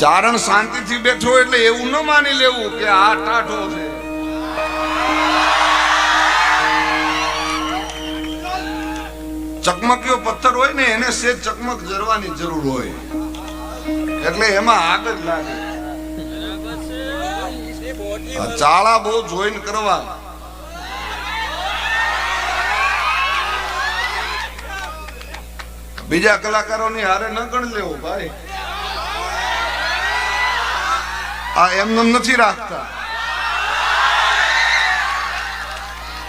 ચારણ શાંતિથી બેઠો એટલે એવું ન માની લેવું કે આ ટાઢો છે. ચકમકીઓ પથ્થર હોય ને એને સેજ ચકમક જરવાની જરૂર હોય. એટલે એમાં આગ જ લાગે. ચાળા બહુ જોઈન કરવા. બીજા કલાકારોની હારે ન ગણ લેવો, ભાઈ. આ એમને નથી રાખતા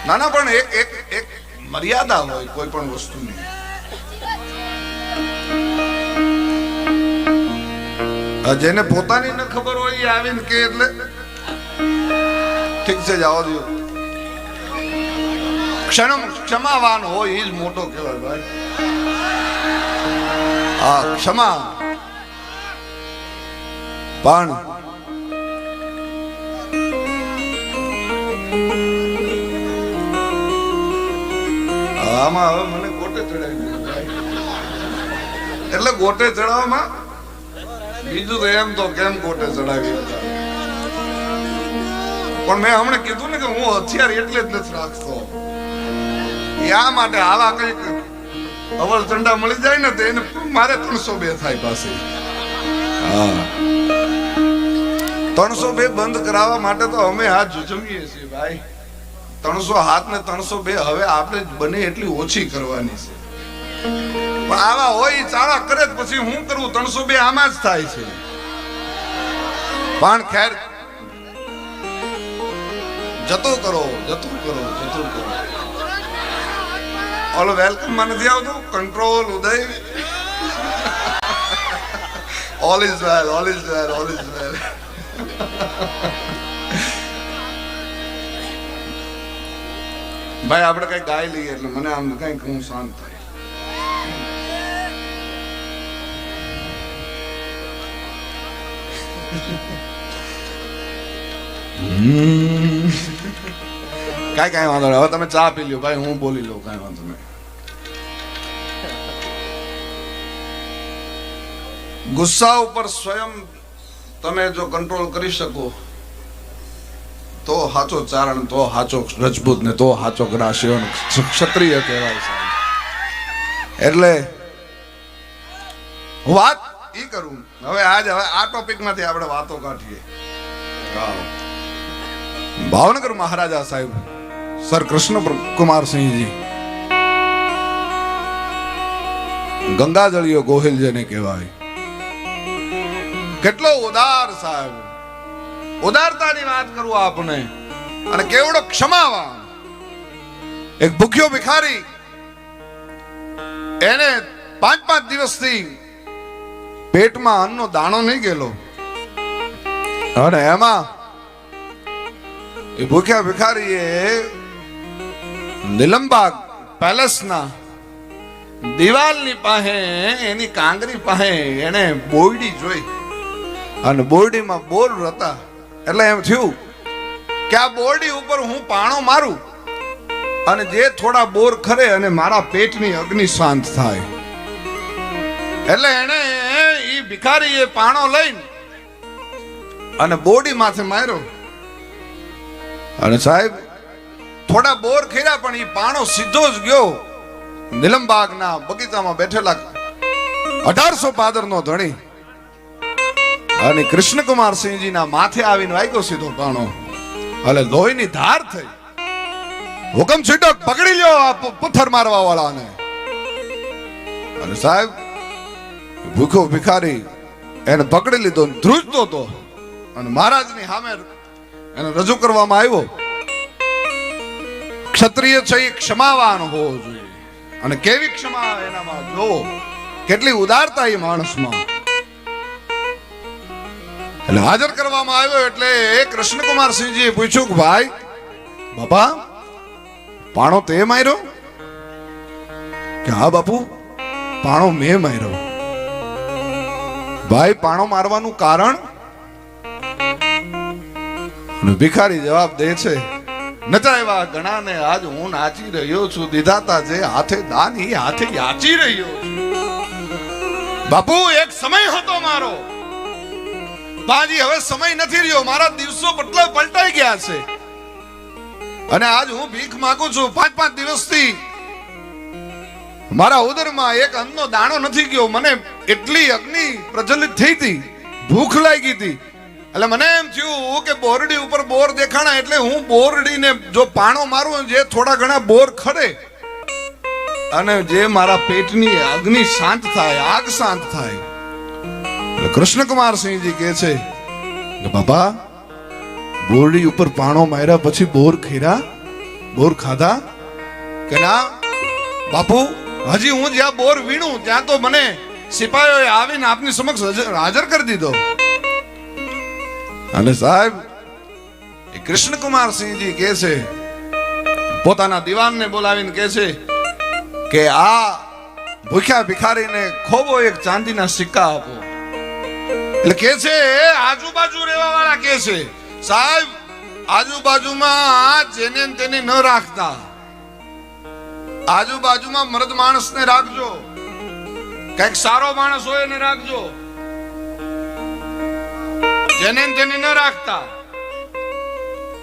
ના ના પણ એક એક એક મર્યાદા હોય કોઈ પણ વસ્તુની જેને પોતાની ન ખબર હોય એ આવીને કે એટલે ઠીક છે જવા દો ક્ષણ ક્ષમાવાન હોય એ જ મોટો કહેવાય ભાઈ આ ક્ષમા પણ આમાં હવે મને ગોટે ચડાવી. એટલે ગોટે ચડાવવામાં બીજું તો એમ તો કેમ ગોટે ચડાવી પણ મેં હમણાં કીધું ને કે હું હથિયાર એટલે જ નથી રાખતો. યા માટે આવા કંઈક અવર ચંડા મળી જાય ને તો એને મારે ત્રણસો બે થાય પાસે ત્રણસો બે બંધ કરાવવા માટે તો અમે હાથ જુજમીએ છીએ, ભાઈ. ત્રણસો હાથ ને ત્રણસો બે, હવે આપણે બને એટલી ઓછી કરવાની છે. આવા હોય ચાળા કરે પછી હું કરું? ત્રણસો બે આમાં જ થાય છે. પણ ખેર, જતો કરો જતો કરો જતો કરો. ઓલો વેલકમમાં નથી આવતું control Uday. All is well all is well all is well ભાઈ, આપણે કઈ ગાય લઈએ એટલે મને આમ કંઈક હું શાંત થાય. કાંઈ કાંઈ વાંધો નહીં. હવે તમે ચા પી લ્યો ભાઈ, હું બોલી લઉં, કાંઈ વાંધો નહીં. ગુસ્સા ઉપર સ્વયં તમે જો કંટ્રોલ કરી શકો. તો હાચો ચારણ તો હાચો રજપૂત ને તો હાચો ગ્રાસીઓ ક્ષત્રિય કહેવાય એટલે વાત ઈ કરું. હવે આજ હવે આ ટોપિકમાંથી આપણે વાતો કાઢીએ. ભાવનગર મહારાજા સાહેબ, સર કૃષ્ણ કુમારસિંહજી ગંગાજળીયો ગોહિલ જેને કહેવાય. કેટલો ઉદાર સાહેબ. ઉદારતાની વાત કરું આપને. અને કેવડો ક્ષમાવાન. એક ભૂખ્યો ભિખારી. એને પાંચ પાંચ દિવસથી પેટમાં અન્નનો દાણો નહીં ગયેલો. અને એમાં એ ભૂખ્યા ભિખારીએ નિલંબાગ પેલેસના દિવાલની પાસે, એની કાંગરી પાસે એને બોયડી જોઈ. અને બોરડીમાં બોર હતા. એટલે એમ થયું કે આ બોરડી ઉપર હું પાણો મારું અને જે થોડા બોર ખરે અને મારા પેટની અગ્નિ શાંત થાય. એટલે એને ભિખારી એ પાણો લઈને અને બોડી માથે માર્યો. અને સાહેબ, થોડા બોર ખર્યા પણ એ પાણો સીધો જ ગયો નિલમબાગના બગીચામાં બેઠેલા અઢારસો પાદરનો ધણી. અને કૃષ્ણકુમાર સિંહજીના માથે આવીને વાગ્યો સીધો પાણો. એટલે લોહીની ધાર થઈ. હુકમ છીટો પકડી લ્યો આ પથ્થર મારવા વાળાને અને સાહેબ, ભૂખો ભિખારી એને પકડી લીધો ધ્રુજતો હતો અને મહારાજની સામે એને રજૂ કરવામાં આવ્યો. ક્ષત્રિય છે એ ક્ષમાવાન હોવો જોઈએ. અને કેવી ક્ષમા એનામાં? જો કેટલી ઉદારતા એ માણસમાં. એટલે હાજર કરવામાં આવ્યો એટલે એ કૃષ્ણકુમાર સિંહજીએ પૂછ્યું કે ભાઈ, બાપા, પાણો તે માર્યો? કે હા બાપુ, પાણો મેં માર્યો. ભાઈ, પાણો મારવાનું કારણ? ભિખારી જવાબ દે છે નચાવ્યા ઘણાને આજ હું નાચી રહ્યો છું. દીધાતા જે હાથે દાન ઈ હાથે યાચી રહ્યો છું. બાપુ, એક સમય હતો મારો. પાજી હવે સમય નથી રહ્યો. મારા દિવસો બદલા પલટાઈ ગયા છે. અને આજ હું ભીખ માંગુ છું. પાંચ પાંચ દિવસથી મારા ઉદરમાં એક અન્નનો દાણો નથી ગયો. મને એટલી અગ્નિ પ્રજ્વલિત થઈ હતી. ભૂખ લાગી હતી. એટલે મને એમ થયું કે બોરડી ઉપર બોર દેખાણા એટલે હું બોરડીને જો પાણો મારું જે થોડા ઘણા બોર ખરે અને જે મારા પેટની અગ્નિ શાંત થાય, આગ શાંત થાય. એટલે કૃષ્ણકુમાર સિંહજી કહે છે કે બાબા બોરડી ઉપર પાણો માર્યા પછી બોર ખીરા, બોર ખાધા? કે ના, બાપુ, હજી હું જ્યાં બોર વીણું, ત્યાં તો મને સિપાહીઓએ આવીને આપની સમક્ષ હાજર- કરી દીધો. અને સાહેબ, એ કૃષ્ણકુમાર સિંહજી કહે છે, પોતાના દિવાનને બોલાવીને કહે છે કે આ ભૂખ્યા ભિખારીને ખોબો એક ચાંદીના સિક્કા આપો. એટલે કે છે, આજુબાજુ રહેવા વાળા કે છે, સાહેબ, આજુબાજુમાં જેને તેને ન રાખતા. આજુબાજુમાં મરદ માણસને રાખજો. કંઈક સારો માણસ હોય એને રાખજો. જેને તેને ન રાખતા.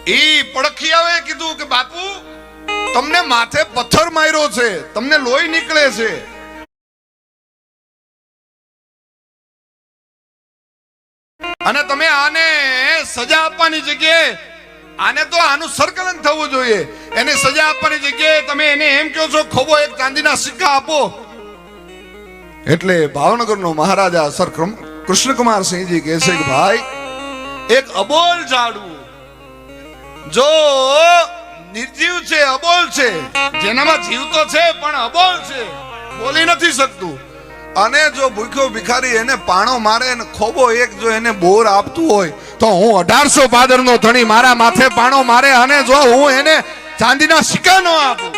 ઈ પડખિયાઓએ કીધું કે, બાપુ, તમને માથે પથ્થર માર્યો છે, તમને લોહી નીકળે છે. અને તમે આને સજા આપવાની જગ્યાએ આને તો આનું સરકલન થવું જોઈએ. એને સજા આપવાની જગ્યાએ તમે એને એમ કહો છો, ખોબો એક ચાંદીના સિક્કા આપો. એટલે ભાવનગરનો મહારાજા સર કૃષ્ણકુમાર સિંહજી કહે છે કે ભાઈ, એક અબોલ ઝાડવું. જો નિર્જીવ છે, અબોલ છે, જેનામાં જીવ તો છે, પણ અબોલ છે, બોલી નથી શકતું. અને જો ભૂખ્યો ભિખારી એને પાણો મારે ખોબો એક જો એને બોર આપતું હોય, તો હું અઢારસો પાદરનો ધણી મારા માથે પાણો મારે અને જો હું એને ચાંદીના સિક્કા નો આપું.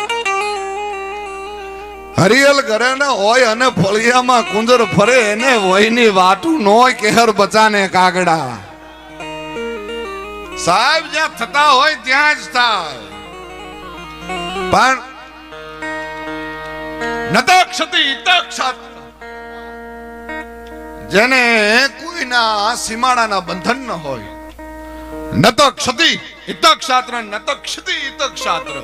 હરિયલ ઘરે ને હોય અને ફળિયામાં કુંદર ફરે, એને વયની વાતું નો કેહર બચાને કાગડા. સાહેબ, જ્યાં થતા હોય ત્યાં જ થાય. પણ નત ક્ષતિ ઇત ક્ષત જેને કોઈના સીમાડાના બંધન ન હોય. નત ક્ષતિ ઇત ક્ષાત્ર નત ક્ષતિ ઇત ક્ષાત્ર.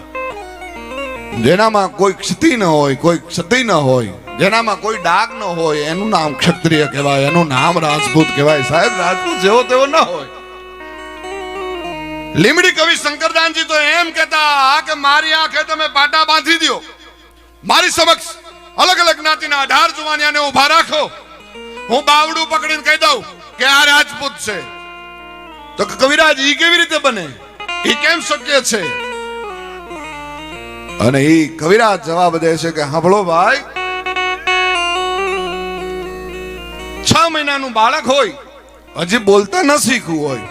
જેનામાં કોઈ ક્ષતિ ન હોય, કોઈ ક્ષતિ ન હોય, જેનામાં કોઈ ડાગ ન હોય, એનું નામ ક્ષત્રિય કહેવાય, એનું નામ રાજપૂત કહેવાય. સાહેબ, રાજપૂત જેવો તેવો ન હોય. લીમડી કવિ શંકરદાનજી તો એમ કહેતા કે મારી આંખે તમે પાટા બાંધી દો મારી સમક્ષ અલગ અલગ જ્ઞાતિના અઢાર જુવાનિયાને ઊભા રાખો. હું બાવડું પકડીને કહી દઉં કે આ રાજપૂત છે. તો કવિરાજ, ઈ કેવી રીતે બને? ઈ કેમ શક્ય છે? અને ઈ કવિરાજ જવાબ દે છે કે સાંભળો ભાઈ, છ મહિનાનું બાળક હોય, હજી બોલતા ન શીખવું હોય.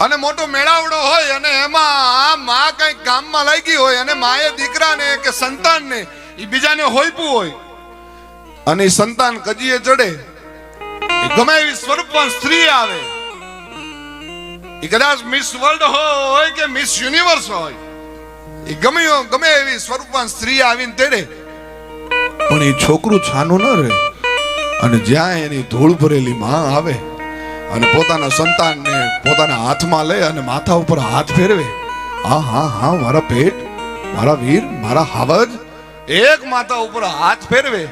અને મોટો મેળાવડો હોય અને એમાં માં કઈ કામમાં લાગી હોય અને માએ દીકરાને કે સંતાનને એ બીજાને હોઈપું હોય અને સંતાન કજીએ ચડે ગમે એવી સ્વરૂપમાં સ્ત્રી આવે. એ કદાચ મિસ વર્લ્ડ હોય કે મિસ યુનિવર્સ હોય, એ ગમે ગમે એવી સ્વરૂપમાં સ્ત્રી આવીને તેડે. પણ એ છોકરું છાનું ન રહે. અને જ્યાં એની ધૂળ ભરેલી માં આવે, અને પોતાના સંતાનને પોતાના હાથમાં લે અને માથા ઉપર હાથ ફેરવે હા હા હા, મારા પેટ, મારા વીર, મારા હાવજ. એક માથા ઉપર હાથ ફેરવે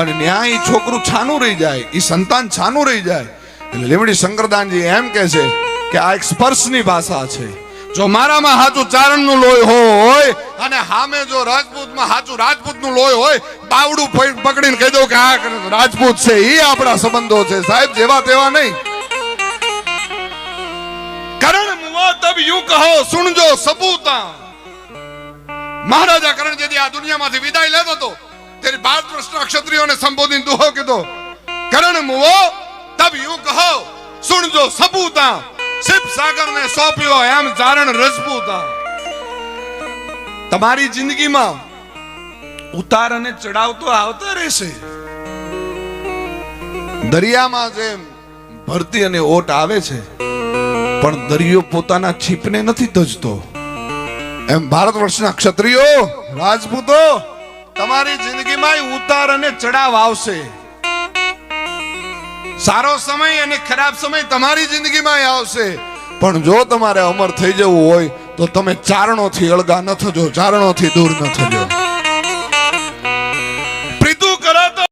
અને ન્યાય છોકરું છાનું રહી જાય એ સંતાન છાનું રહી જાય. એટલે લીમડી શંકરદાનજી એમ કે છે કે આ એક સ્પર્શની ભાષા છે. જો મારામાં સાચું ચારણનું લોહી હોય અને હામે જો રાજપૂતમાં સાચું રાજપૂતનું લોહી હોય, બાવડું પકડીને કહી દઉં કે આ રાજપૂત છે એ આપણા સંબંધો છે. સાહેબ, જેવા તેવા નહીં. કરણ મુવા યુ કહો, સુણજો સપૂતા. મહારાજા કરણજીથી આ દુનિયામાંથી વિદાય લેતો હતો. ત્યારે ભારત વર્ષના ક્ષત્રિયોને સંબોધીને દુહો કીધો કરણ મુવો તબ યુ કહો સુણજો સપૂતા શિવ સાગર ને સોંપ્યો એમ ચારણ રજપૂતા તમારી જિંદગીમાં ઉતાર અને ચડાવ તો આવતા રહેશે દરિયામાં જેમ ભરતી અને ઓટ આવે છે પણ દરિયો પોતાના છીપને નથી તજતો એમ ભારત વર્ષના ક્ષત્રિયો રાજપૂતો તમારી જિંદગીમાં ઉતાર અને ચડાવ આવશે. સારો સમય અને ખરાબ સમય તમારી જિંદગીમાં આવશે. પણ જો તમારે અમર થઈ જવું હોય, તો તમે ચારણોથી અળગા ન થજો, ચારણોથી દૂર ન થજો.